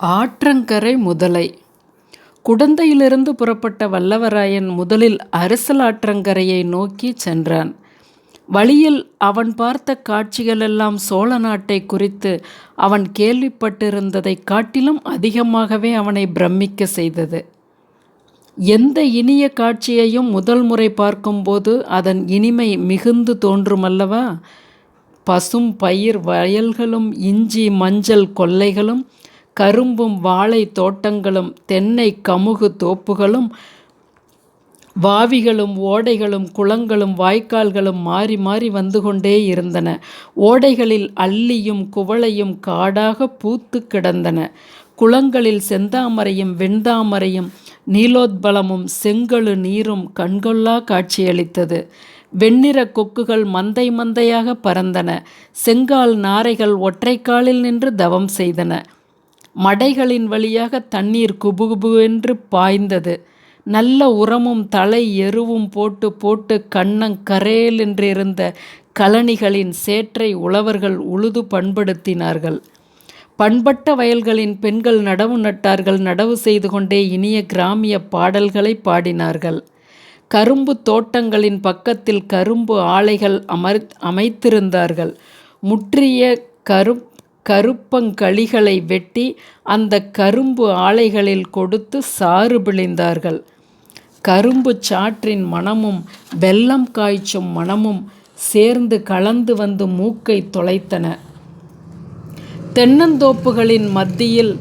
ஆற்றங்கரை முதலை குடந்தையிலிருந்து புறப்பட்ட வல்லவராயன் முதலில் அரசலாற்றங்கரையை நோக்கி சென்றான். வழியில் அவன் பார்த்த காட்சிகளெல்லாம் சோழ நாட்டை குறித்து அவன் கேள்விப்பட்டிருந்ததைக் காட்டிலும் அதிகமாகவே அவனை பிரமிக்க செய்தது. எந்த இனிய காட்சியையும் முதல் முறை பார்க்கும்போது அதன் இனிமை மிகுந்து தோன்றுமல்லவா? பசும் பயிர் வயல்களும் இஞ்சி மஞ்சள் கொல்லைகளும் கரும்பும் வாழை தோட்டங்களும் தென்னை கமுகு தோப்புகளும் வாவிகளும் ஓடைகளும் குளங்களும் வாய்க்கால்களும் மாறி மாறி வந்து கொண்டே இருந்தன. ஓடைகளில் அல்லியும் குவளையும் காடாக பூத்து கிடந்தன. குளங்களில் செந்தாமரையும் வெண்தாமரையும் நீலோத்பலமும் செங்கழு நீரும் கண்கொள்ளாக் காட்சியளித்தது. வெண்ணிற கொக்குகள் மந்தை மந்தையாக பறந்தன. செங்கால் நாரைகள் ஒற்றைக்காலில் நின்று தவம் செய்தன. மடைகளின் வழியாக தண்ணீர் குபுகுபுவென்று பாய்ந்தது. நல்ல உரமும் தலை எருவும் போட்டு போட்டு கன்னங் கரேலென்றிருந்த கழனிகளின் சேற்றை உழவர்கள் உழுது பண்படுத்தினார்கள். பண்பட்ட வயல்களின் பெண்கள் நடவு நட்டார்கள் நடவு செய்து கொண்டே இனிய கிராமிய பாடல்களை பாடினார்கள். கரும்புத் தோட்டங்களின் பக்கத்தில் கரும்பு ஆலைகள் அமர் அமைத்திருந்தார்கள். முற்றிய கரும் கருப்பங்களிகளை வெட்டி அந்த கரும்பு ஆலைகளில் கொடுத்து சாறு பிழிந்தார்கள். கரும்பு சாற்றின் மணமும் வெல்லம் காய்ச்சும் மணமும் சேர்ந்து கலந்து வந்து மூக்கை தொளைத்தன. தென்னந்தோப்புகளின் மத்தியில்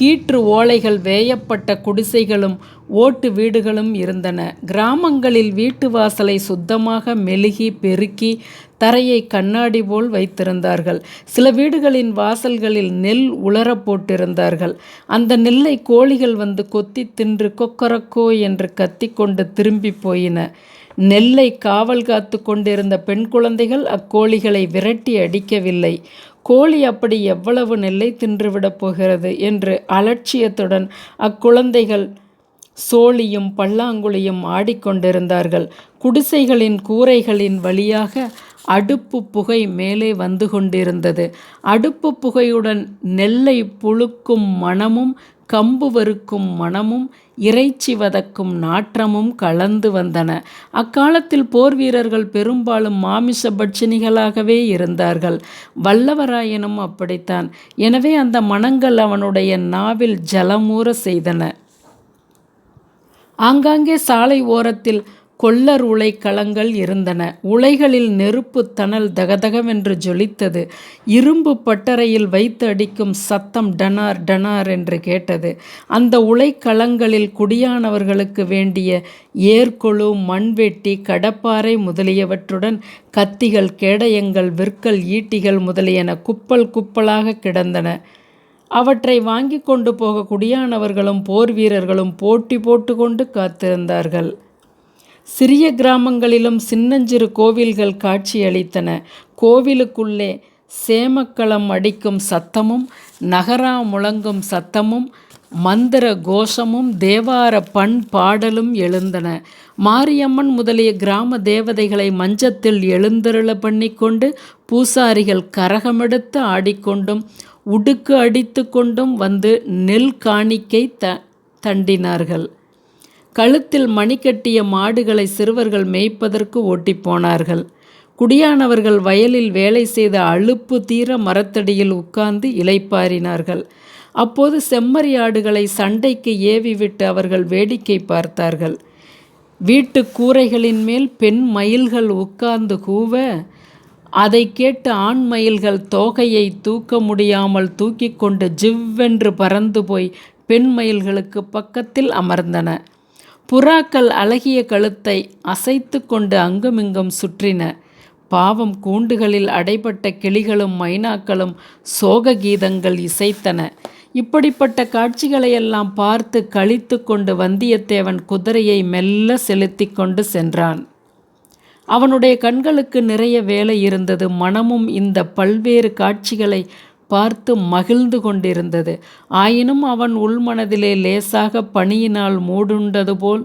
கீற்று ஓலைகள் வேயப்பட்ட குடிசைகளும் ஓட்டு வீடுகளும் இருந்தன. கிராமங்களில் வீட்டு வாசலை சுத்தமாக மெழுகி பெருக்கி தரையை கண்ணாடி போல் வைத்திருந்தார்கள். சில வீடுகளின் வாசல்களில் நெல் உலர போட்டிருந்தார்கள். அந்த நெல்லை கோழிகள் வந்து கொத்தி தின்று கொக்கரக்கோ என்று கத்திக் கொண்டு திரும்பிப் போயின. நெல்லை காவல் காத்துக் கொண்டிருந்த பெண் குழந்தைகள் அக்கோழிகளை விரட்டி அடிக்கவில்லை. கோழி அப்படி எவ்வளவு நெல்லை தின்றுவிடப் போகிறது என்று அலட்சியத்துடன் அக்குழந்தைகள் சோழியும் பல்லாங்குழியும் ஆடிக்கொண்டிருந்தார்கள் குடிசைகளின் கூரைகளின் வழியாக அடுப்பு புகை மேலே வந்து கொண்டிருந்தது. அடுப்பு புகையுடன் நெல்லை புழுக்கும் மணமும் கம்பு வறுக்கும் மணமும் இறைச்சி வதக்கும் நாற்றமும் கலந்து வந்தன. அக்காலத்தில் போர் வீரர்கள் பெரும்பாலும் மாமிச பட்சணிகளாகவே இருந்தார்கள். வல்லவராயனும் அப்படித்தான். எனவே அந்த மணங்கள் அவனுடைய நாவில் ஜலமூறச் செய்தன. ஆங்காங்கே சாலை ஓரத்தில் கொல்லர் உலை களங்கள் இருந்தன. உலைகளில் நெருப்புத் தணல் தகதகவென்று ஜொலித்தது. இரும்பு பட்டறையில் வைத்து அடிக்கும் சத்தம் டனார்... டனார்... என்று கேட்டது. அந்த உலைக்களங்களில் குடியானவர்களுக்கு வேண்டிய ஏர்கொழு மண்வெட்டி கடப்பாறை முதலியவற்றுடன் கத்திகள் கேடயங்கள் விற்கல் ஈட்டிகள் முதலியன குப்பல் குப்பலாக கிடந்தன. அவற்றை வாங்கிக் கொண்டு போக குடியானவர்களும் போர் வீரர்களும் போட்டி போட்டுக்கொண்டு காத்திருந்தார்கள். சிறிய கிராமங்களிலும் சின்னஞ்சிறு கோவில்கள் காட்சியளித்தன. கோவிலுக்குள்ளே சேமக்களம் அடிக்கும் சத்தமும் நகரா முழங்கும் சத்தமும் மந்திர கோஷமும் தேவார பண் பாடலும் எழுந்தன. மாரியம்மன் முதலிய கிராம தேவதைகளை மஞ்சத்தில் எழுந்தருள பண்ணிக்கொண்டு பூசாரிகள் கரகமெடுத்து ஆடிக்கொண்டும் உடுக்கு அடித்து கொண்டும் வந்து நெல் காணிக்கை த தண்டினார்கள். கழுத்தில் மணிக்கட்டிய மாடுகளை சிறுவர்கள் மேய்ப்பதற்கு ஓட்டிப் போனார்கள். குடியானவர்கள் வயலில் வேலை செய்த அழுப்பு தீர மரத்தடியில் உட்கார்ந்து இலைப்பாரினார்கள் அப்போது செம்மறியாடுகளை சண்டைக்கு ஏவிவிட்டு அவர்கள் வேடிக்கை பார்த்தார்கள். வீட்டுக் கூரைகளின்மேல் பெண் மயில்கள் உட்கார்ந்து கூவ, அதைக் கேட்டு ஆண் மயில்கள் தோகையை தூக்க முடியாமல் தூக்கி கொண்டு ஜிவ்வென்று பறந்து போய் பெண் மயில்களுக்குப் பக்கத்தில் அமர்ந்தன. புறாக்கள் அழகிய கழுத்தை அசைத்து கொண்டு அங்குமிங்கும் சுற்றின. பாவம் கூண்டுகளில் அடைபட்ட கிளிகளும் மைனாக்களும் சோக கீதங்கள் இசைத்தன. இப்படிப்பட்ட காட்சிகளையெல்லாம் பார்த்து கழித்து கொண்டு வந்தியத்தேவன் குதிரையை மெல்ல செலுத்தி கொண்டு சென்றான். அவனுடைய கண்களுக்கு நிறைய வேலை இருந்தது. மனமும் இந்த பல்வேறு காட்சிகளை பார்த்து மகிழ்ந்து கொண்டிருந்தது. ஆயினும் அவன் உள்மனதிலே லேசாக பணியினால் மூடுண்டது போல்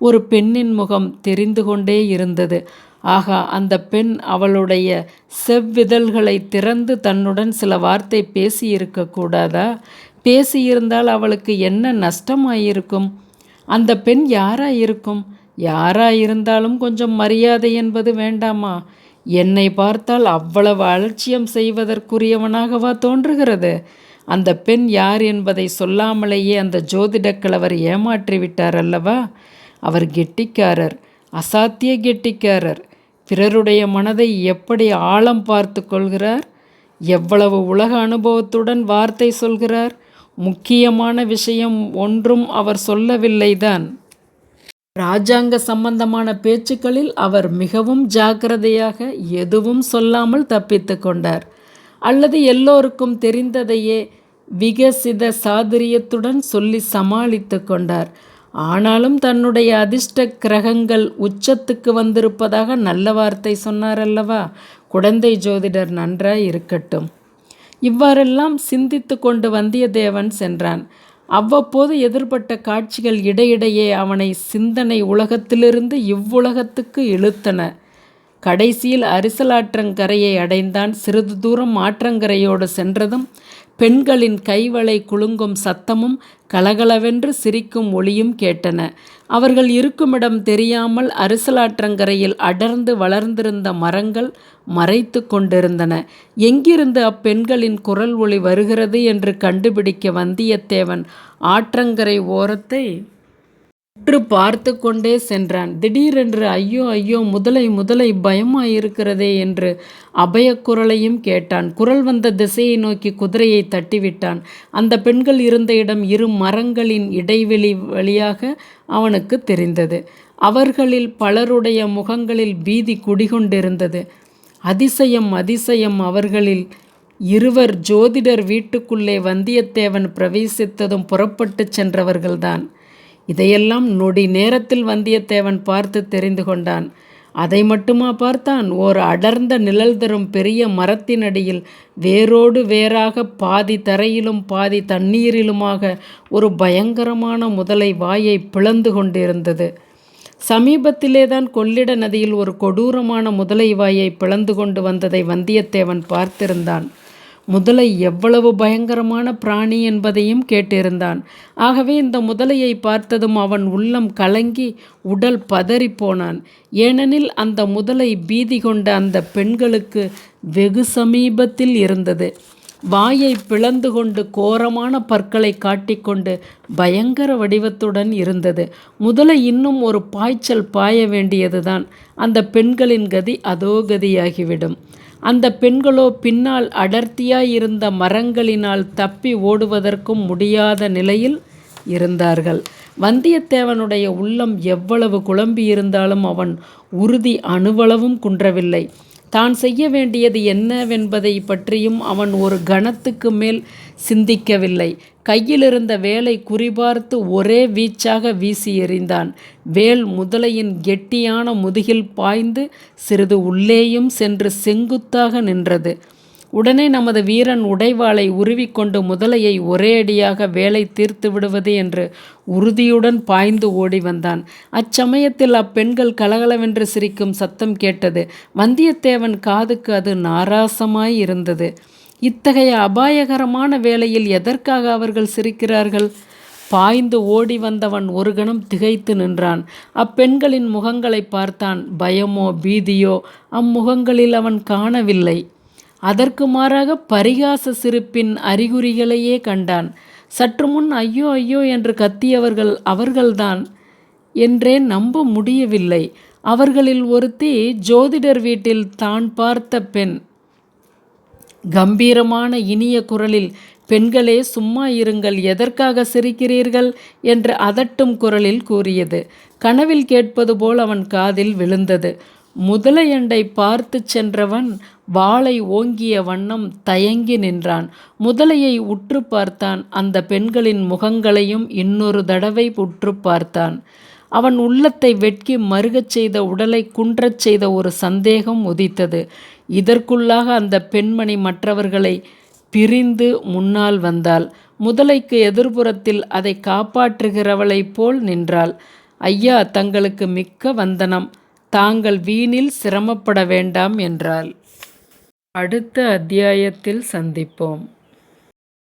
ஒரு பெண்ணின் முகம் தெரிந்து கொண்டே இருந்தது. ஆகா அந்த பெண் அவளுடைய செவ்விதழ்களை திறந்து தன்னுடன் சில வார்த்தை பேசியிருக்கக்கூடாதா பேசியிருந்தால் அவளுக்கு என்ன நஷ்டமாயிருக்கும் அந்த பெண் யாராயிருக்கும் யாராயிருந்தாலும் கொஞ்சம் மரியாதை என்பது வேண்டாமா என்னை பார்த்தால் அவ்வளவு அலட்சியம் செய்வதற்குரியவனாகவா தோன்றுகிறது? அந்த பெண் யார் என்பதை சொல்லாமலேயே அந்த ஜோதிடக்கிழவர் ஏமாற்றிவிட்டார் அல்லவா? அவர் கெட்டிக்காரர் அசாத்திய கெட்டிக்காரர். பிறருடைய மனதை எப்படி ஆழம் பார்த்து கொள்கிறார்? எவ்வளவு உலக அனுபவத்துடன் வார்த்தை சொல்கிறார்? முக்கியமான விஷயம் ஒன்றும் அவர் சொல்லவில்லைதான். ராஜாங்க சம்பந்தமான பேச்சுக்களில் அவர் மிகவும் ஜாக்கிரதையாக எதுவும் சொல்லாமல் தப்பித்து கொண்டார். அல்லது எல்லோருக்கும் தெரிந்ததையே விகசித சாதுரியத்துடன் சொல்லி சமாளித்து கொண்டார். ஆனாலும் தன்னுடைய அதிர்ஷ்ட கிரகங்கள் உச்சத்துக்கு வந்திருப்பதாக நல்ல வார்த்தை சொன்னார் அல்லவா? குழந்தை ஜோதிடர் நன்றாய் இருக்கட்டும். இவ்வாறெல்லாம் சிந்தித்து கொண்டு வந்தியத்தேவன் சென்றான். அவ்வப்போது எதிர்பட்ட காட்சிகள் இடையிடையே அவனை சிந்தனை உலகத்திலிருந்து இவ்வுலகத்துக்கு இழுத்தன. கடைசியில் அரிசலாற்றங்கரையை அடைந்தான். சிறிது தூரம் ஆற்றங்கரையோடு சென்றதும் பெண்களின் கைவளை குலுங்கும் சத்தமும் கலகலவென்று சிரிக்கும் ஒளியும் கேட்டன. அவர்கள் இருக்குமிடம் தெரியாமல் அரிசலாற்றங்கரையில் அடர்ந்து வளர்ந்திருந்த மரங்கள் மறைத்து கொண்டிருந்தன. எங்கிருந்து அப்பெண்களின் குரல் ஒளி வருகிறது என்று கண்டுபிடிக்க வந்தியத்தேவன் ஆற்றங்கரை ஓரத்தை உற்று பார்த்து கொண்டே சென்றான். திடீரென்று ஐயோ ஐயோ முதலை முதலை பயமாயிருக்கிறதே என்று அபயக்குரலையும் கேட்டான். குரல் வந்த திசையை நோக்கி குதிரையை தட்டிவிட்டான். அந்த பெண்கள் இருந்த இடம் இரு மரங்களின் இடைவெளி வழியாக அவனுக்கு தெரிந்தது. அவர்களில் பலருடைய முகங்களில் பீதி குடிகொண்டிருந்தது. அதிசயம் அதிசயம் அவர்களில் இருவர் ஜோதிடர் வீட்டுக்குள்ளே வந்தியத்தேவன் பிரவேசித்ததும் புறப்பட்டுச் சென்றவர்கள்தான். இதையெல்லாம் நொடி நேரத்தில் வந்தியத்தேவன் பார்த்து தெரிந்து கொண்டான். அதை மட்டுமா பார்த்தான்? ஓர் அடர்ந்த நிழல் தரும் பெரிய மரத்தினடியில் வேரோடு வேறாக பாதி தரையிலும் பாதி தண்ணீரிலுமாக ஒரு பயங்கரமான முதலை வாயை பிளந்து கொண்டிருந்தது. சமீபத்திலேதான் கொள்ளிட நதியில் ஒரு கொடூரமான முதலை வாயை பிளந்து கொண்டு வந்ததை வந்தியத்தேவன் பார்த்திருந்தான். முதலை எவ்வளவு பயங்கரமான பிராணி என்பதையும் கேட்டிருந்தான். ஆகவே இந்த முதலையை பார்த்ததும் அவன் உள்ளம் கலங்கி உடல் பதறிப்போனான். ஏனெனில் அந்த முதலை பீதி கொண்ட அந்த பெண்களுக்கு வெகு சமீபத்தில் இருந்தது. வாயை பிளந்து கொண்டு கோரமான பற்களை காட்டிக்கொண்டு பயங்கர வடிவத்துடன் இருந்தது. முதலை இன்னும் ஒரு பாய்ச்சல் பாய வேண்டியதுதான். அந்த பெண்களின் கதி அதோ கதியாகிவிடும். அந்த பெண்களோ பின்னால் அடர்த்தியாயிருந்த மரங்களினால் தப்பி ஓடுவதற்கும் முடியாத நிலையில் இருந்தார்கள். வந்தியத்தேவனுடைய உள்ளம் எவ்வளவு குழம்பியிருந்தாலும் அவன் உறுதி அணுவளவும் குன்றவில்லை. தான் செய்ய வேண்டியது என்னவென்பதை பற்றியும் அவன் ஒரு கணத்துக்கு மேல் சிந்திக்கவில்லை. கையிலிருந்த வேலை குறிபார்த்து ஒரே வீச்சாக வீசி எறிந்தான். வேல் முதலையின் கெட்டியான முதுகில் பாய்ந்து சிறிது உள்ளேயும் சென்று செங்குத்தாக நின்றது. உடனே நமது வீரன் உடைவாளை உருவிக்கொண்டு முதலையை ஒரே அடியாக வேலை தீர்த்து விடுவது என்று உறுதியுடன் பாய்ந்து ஓடி வந்தான். அச்சமயத்தில் அப்பெண்கள் கலகலவென்று சிரிக்கும் சத்தம் கேட்டது. வந்தியத்தேவன் காதுக்கு அது நாராசமாய் இருந்தது. இத்தகைய அபாயகரமான வேளையில் எதற்காக அவர்கள் சிரிக்கிறார்கள்? பாய்ந்து ஓடி வந்தவன் ஒரு கணம் திகைத்து நின்றான். அப்பெண்களின் முகங்களை பார்த்தான். பயமோ பீதியோ அம்முகங்களில் அவன் காணவில்லை. அதற்கு மாறாக பரிகாச சிரிப்பின் அறிகுறிகளையே கண்டான். சற்று முன் ஐயோ ஐயோ என்று கத்தியவர்கள் அவர்கள்தான் என்றே நம்ப முடியவில்லை. அவர்களில் ஒருத்தி ஜோதிடர் வீட்டில் தான் பார்த்த பெண். கம்பீரமான இனிய குரலில் பெண்களே சும்மா இருங்கள் எதற்காக சிரிக்கிறீர்கள்? என்று அதட்டும் குரலில் கூறியது. கனவில் கேட்பது போல் அவன் காதில் விழுந்தது. முதலையண்டை பார்த்து சென்றவன் வாளை ஓங்கிய வண்ணம் தயங்கி நின்றான். முதலையை உற்று பார்த்தான். அந்த பெண்களின் முகங்களையும் இன்னொரு தடவை உற்று பார்த்தான். அவன் உள்ளத்தை வெட்கி மருகச் செய்த உடலை குன்றச் செய்த ஒரு சந்தேகம் உதித்தது. இதற்குள்ளாக அந்த பெண்மணி மற்றவர்களை பிரிந்து முன்னால் வந்தாள். முதலைக்கு எதிர்புறத்தில் அதை காப்பாற்றுகிறவளைப் போல் நின்றாள். ஐயா தங்களுக்கு மிக்க வந்தனம். தாங்கள் வீணில் சிரமப்பட வேண்டாம் என்றாள். அடுத்த அத்தியாயத்தில் சந்திப்போம்.